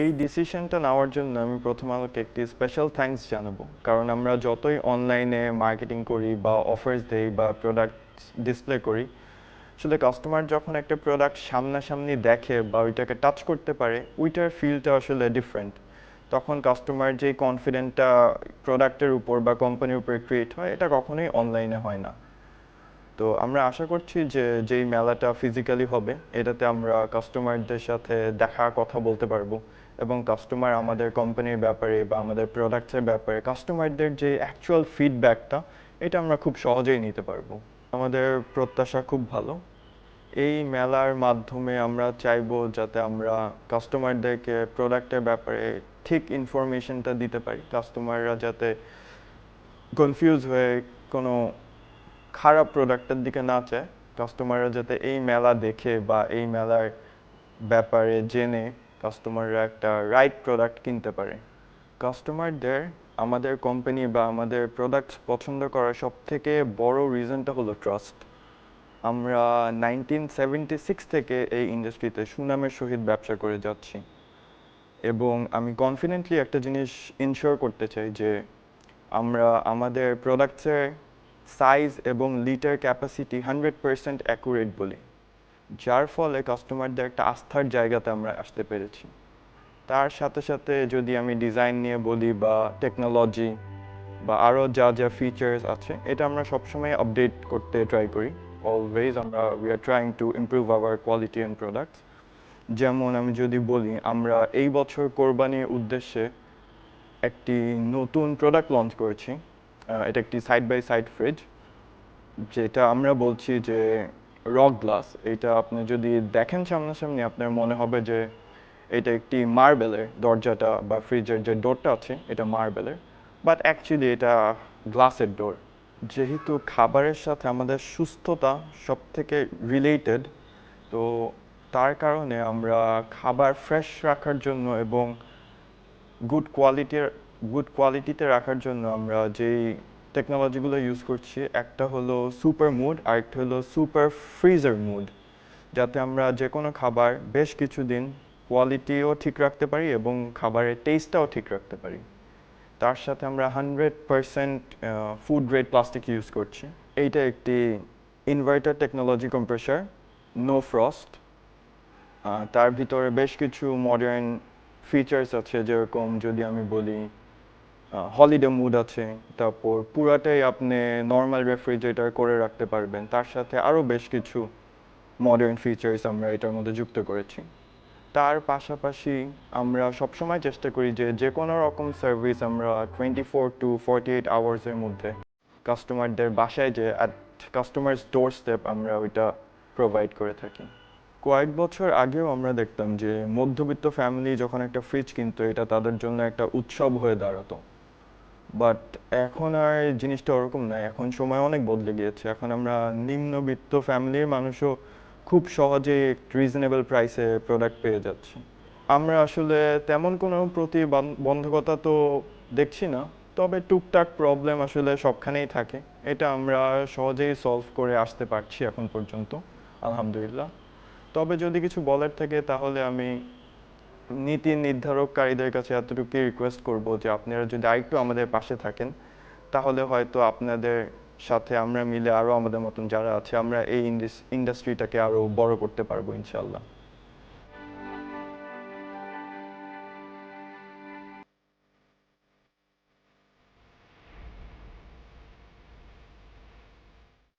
এই ডিসিশনটা নেওয়ার জন্য আমি প্রথম আলোকে একটি স্পেশাল থ্যাঙ্কস জানাব। কারণ আমরা যতই অনলাইনে মার্কেটিং করি বা অফার্স দেই বা প্রোডাক্ট ডিসপ্লে করি, আসলে কাস্টমার যখন একটা প্রোডাক্ট সামনাসামনি দেখে বা ওইটাকে টাচ করতে পারে, ওইটার ফিলটা আসলে ডিফারেন্ট তখন কাস্টমার যে কনফিডেন্টটা প্রোডাক্টের উপর বা কোম্পানির উপর ক্রিয়েট হয়, এটা কখনোই অনলাইনে হয় না। তো আমরা আশা করছি যে যেই মেলাটা ফিজিক্যালি হবে, এটাতে আমরা কাস্টমারদের সাথে দেখা, কথা বলতে পারব। এবং কাস্টমার আমাদের কোম্পানির ব্যাপারে বা আমাদের প্রোডাক্টসের ব্যাপারে কাস্টমারদের যে অ্যাকচুয়াল ফিডব্যাকটা এটা আমরা খুব সহজেই নিতে পারব। আমাদের প্রত্যাশা খুব ভালো। এই মেলার মাধ্যমে আমরা চাইব যাতে আমরা কাস্টমারদেরকে প্রোডাক্টের ব্যাপারে ঠিক ইনফরমেশনটা দিতে পারি। কাস্টমাররা যাতে কনফিউজ হয়ে কোনো খারাপ প্রোডাক্টের দিকে না চায়। কাস্টমাররা যাতে এই মেলা দেখে বা এই মেলার ব্যাপারে জেনে কাস্টমাররা একটা রাইট প্রোডাক্ট কিনতে পারে। কাস্টমারদের আমাদের কোম্পানি বা আমাদের প্রোডাক্ট পছন্দ করার সব থেকে বড় রিজনটা হলো ট্রাস্ট আমরা নাইনটিন সেভেন্টি সিক্স থেকে এই ইন্ডাস্ট্রিতে সুনামের সহিত ব্যবসা করে যাচ্ছি। এবং আমি কনফিডেন্টলি একটা জিনিস ইনশিওর করতে চাই যে, আমরা আমাদের প্রোডাক্টসের সাইজ এবং litre capacity hundred percent accurate বলি। যার ফলে কাস্টমারদের একটা আস্থার জায়গাতে আমরা আসতে পেরেছি। তার সাথে সাথে যদি আমি ডিজাইন নিয়ে বলি বা টেকনোলজি বা আরও যা যা ফিচার্স আছে, এটা আমরা সবসময় আপডেট করতে ট্রাই করি। অলওয়েজ আমরা we are trying to improve our quality and products যেমন আমি যদি বলি, আমরা এই বছর কোরবানির উদ্দেশ্যে একটি নতুন প্রোডাক্ট লঞ্চ করেছি। এটা একটি সাইড বাই সাইড ফ্রিজ যেটা আমরা বলছি যে রক গ্লাস এটা আপনি যদি দেখেন সামনাসামনি, আপনার মনে হবে যে এটা একটি মার্বেলের দরজাটা বা ফ্রিজের যে ডোরটা আছে, এটা মার্বেলের। বাট অ্যাকচুয়ালি এটা গ্লাসের ডোর। যেহেতু খাবারের সাথে আমাদের সুস্থতা সব থেকে রিলেটেড তো তার কারণে আমরা খাবার ফ্রেশ রাখার জন্য এবং গুড কোয়ালিটির গুড কোয়ালিটিতে রাখার জন্য আমরা যেই টেকনোলজিগুলো ইউজ করছি। একটা হলো সুপার মুড আর একটা হলো সুপার ফ্রিজার মুড যাতে আমরা যে কোনো খাবার বেশ কিছুদিন কোয়ালিটিও ঠিক রাখতে পারি এবং খাবারের টেস্টটাও ঠিক রাখতে পারি। তার সাথে আমরা hundred percent food grade plastic use করছি। এইটা একটি inverter technology compressor no frost তার ভিতরে বেশ কিছু মডার্ন ফিচার্স আছে যেরকম যদি আমি বলি হলিডে মুড আছে, তারপর পুরাটাই আপনি নর্মাল রেফ্রিজারেটর করে রাখতে পারবেন। তার সাথে আরও বেশ কিছু মডার্ন ফিচার্স আমরা এটার মধ্যে যুক্ত করেছি। তার পাশাপাশি আমরা সবসময় চেষ্টা করি যে যে কোনো রকম সার্ভিস আমরা twenty four to forty eight আওয়ার্সের মধ্যে কাস্টমারদের বাসায় যে অ্যাট কাস্টমার ডোর স্টেপ আমরা ওইটা প্রোভাইড করে থাকি। কয়েক বছর আগেও আমরা দেখতাম যে মধ্যবিত্ত ফ্যামিলি যখন একটা ফ্রিজ কিনতো, এটা তাদের জন্য একটা উৎসব হয়ে দাঁড়াতো। বাট এখন আর জিনিসটা ওরকম নয় এখন সময় অনেক বদলে গিয়েছে। এখন আমরা নিম্নবিত্ত ফ্যামিলির মানুষও খুব সহজেই রিজনেবল প্রাইসে প্রোডাক্ট পেয়ে যাচ্ছি। আমরা আসলে তেমন কোনো প্রতিবন্ধকতা তো দেখছি না। তবে টুকটাক প্রবলেম আসলে সবখানেই থাকে। এটা আমরা সহজেই সলভ করে আসতে পারছি এখন পর্যন্ত, আলহামদুলিল্লাহ। তবে যদি কিছু বলার থাকে, তাহলে আমি নীতি নির্ধারককারীদের কাছে এতটুকু রিকোয়েস্ট করব যে আপনারা যদি আরেকটু আমাদের পাশে থাকেন, তাহলে হয়তো আপনাদের সাথে আমরা মিলে আরও আমাদের মতন যারা আছে, আমরা এই ইন্ডাস্ট্রিটাকে আরও বড় করতে পারব ইনশাল্লাহ